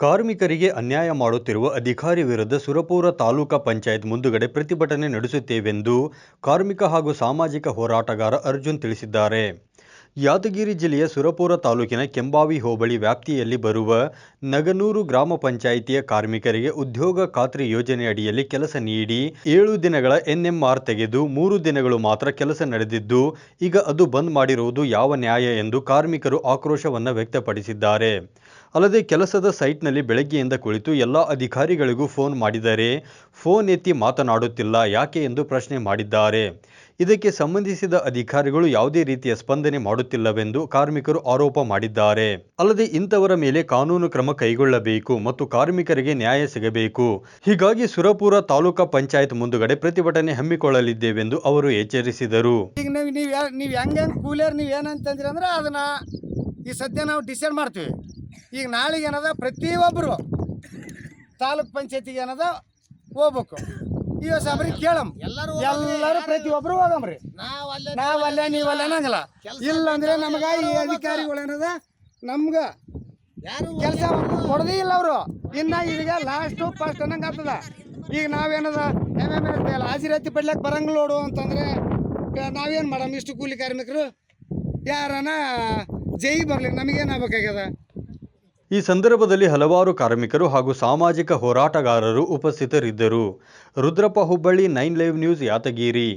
ಕಾರ್ಮಿಕರಿಗೆ ಅನ್ಯಾಯ ಮಾಡುತ್ತಿರುವ ಅಧಿಕಾರಿ ವಿರುದ್ಧ ಸುರಪುರ ತಾಲೂಕಾ ಪಂಚಾಯತ್ ಮುಂದುಗಡೆ ಪ್ರತಿಭಟನೆ ನಡೆಸುತ್ತೇವೆಂದು ಕಾರ್ಮಿಕ ಹಾಗೂ ಸಾಮಾಜಿಕ ಹೋರಾಟಗಾರ ಅರ್ಜುನ್ ತಿಳಿಸಿದ್ದಾರೆ. ಯಾದಗಿರಿ ಜಿಲ್ಲೆಯ ಸುರಪುರ ತಾಲೂಕಿನ ಕೆಂಬಾವಿ ಹೋಬಳಿ ವ್ಯಾಪ್ತಿಯಲ್ಲಿ ಬರುವ ನಗನೂರು ಗ್ರಾಮ ಪಂಚಾಯಿತಿಯ ಕಾರ್ಮಿಕರಿಗೆ ಉದ್ಯೋಗ ಖಾತ್ರಿ ಯೋಜನೆ ಅಡಿಯಲ್ಲಿ ಕೆಲಸ ನೀಡಿ ಏಳು ದಿನಗಳ ಎನ್ಎಂಆರ್ ತೆಗೆದು ಮೂರು ದಿನಗಳು ಮಾತ್ರ ಕೆಲಸ ನಡೆದಿದ್ದು, ಈಗ ಅದು ಬಂದ್ ಮಾಡಿರುವುದು ಯಾವ ನ್ಯಾಯ ಎಂದು ಕಾರ್ಮಿಕರು ಆಕ್ರೋಶವನ್ನು ವ್ಯಕ್ತಪಡಿಸಿದ್ದಾರೆ. ಅಲ್ಲದೆ ಕೆಲಸದ ಸೈಟ್ನಲ್ಲಿ ಬೆಳಗ್ಗೆಯಿಂದ ಕುಳಿತು ಎಲ್ಲ ಅಧಿಕಾರಿಗಳಿಗೂ ಫೋನ್ ಮಾಡಿದರೆ ಫೋನ್ ಎತ್ತಿ ಮಾತನಾಡುತ್ತಿಲ್ಲ, ಯಾಕೆ ಎಂದು ಪ್ರಶ್ನೆ ಮಾಡಿದ್ದಾರೆ. ಇದಕ್ಕೆ ಸಂಬಂಧಿಸಿದ ಅಧಿಕಾರಿಗಳು ಯಾವುದೇ ರೀತಿಯ ಸ್ಪಂದನೆ ಮಾಡುತ್ತಿಲ್ಲವೆಂದು ಕಾರ್ಮಿಕರು ಆರೋಪ ಮಾಡಿದ್ದಾರೆ. ಅಲ್ಲದೆ ಇಂಥವರ ಮೇಲೆ ಕಾನೂನು ಕ್ರಮ ಕೈಗೊಳ್ಳಬೇಕು ಮತ್ತು ಕಾರ್ಮಿಕರಿಗೆ ನ್ಯಾಯ ಸಿಗಬೇಕು. ಹೀಗಾಗಿ ಸುರಪುರ ತಾಲೂಕಾ ಪಂಚಾಯತ್ ಮುಂದುಗಡೆ ಪ್ರತಿಭಟನೆ ಹಮ್ಮಿಕೊಳ್ಳಲಿದ್ದೇವೆಂದು ಅವರು ಎಚ್ಚರಿಸಿದರು. ಈಗ ನೀವು ಹೆಂಗೆ ಕೂಲಿಯರ್ ನೀವು ಏನಂತಂದ್ರಿ ಅಂದ್ರೆ ಅದನ್ನ ಈ ಸದ್ಯ ನಾವು ಡಿಸೈಡ್ ಮಾಡ್ತೀವಿ. ಈಗ ನಾಳೆಗೆ ಏನದ? ಪ್ರತಿಯೊಬ್ಬರು ತಾಲೂಕ್ ಪಂಚಾಯತಿಗೆ ಏನದ? ಹೋಗ್ಬೇಕು. ಈಗ ಸಾಬ್ರಿ ಕೇಳಮ್. ಎಲ್ಲರೂ ಎಲ್ಲರೂ ಪ್ರತಿಯೊಬ್ಬರು ಹೋಗಮ್ರಿ ನಾವಲ್ಲೇ ನಾವಲ್ಲ ಅನ್ನಂಗಿಲ್ಲ ಇಲ್ಲ ಅಂದ್ರೆ ನಮಗ ಈ ಅಧಿಕಾರಿಗಳು ಏನದ? ನಮ್ಗ ಯಾರು ಕೆಲಸ ಕೊಡದೇ ಇಲ್ಲ ಅವರು. ಇನ್ನ ಈಗ ಲಾಸ್ಟು ಫಸ್ಟ್ ಅನ್ನಂಗೆ ಆಗ್ತದ. ಈಗ ನಾವೇನದ ಎಂ ಎಂ ಎಸ್ ಹಾಜಿರಾತಿ ಪಡ್ಲಕ್ಕೆ ಬರಂಗಿಲ್ಲ ನೋಡು ಅಂತಂದ್ರೆ ನಾವೇನು ಮಾಡಮ್ ಇಷ್ಟು ಕೂಲಿ ಕಾರ್ಮಿಕರು? ಯಾರನ ಜೈ ಬರ್ಲಿ ನಮಗೇನು ಆಗ್ಬೇಕಾಗ್ಯದ? ಈ ಸಂದರ್ಭದಲ್ಲಿ ಹಲವಾರು ಕಾರ್ಮಿಕರು ಹಾಗೂ ಸಾಮಾಜಿಕ ಹೋರಾಟಗಾರರು ಉಪಸ್ಥಿತರಿದ್ದರು. Rudrappa Hubballi nine live news Yadgiri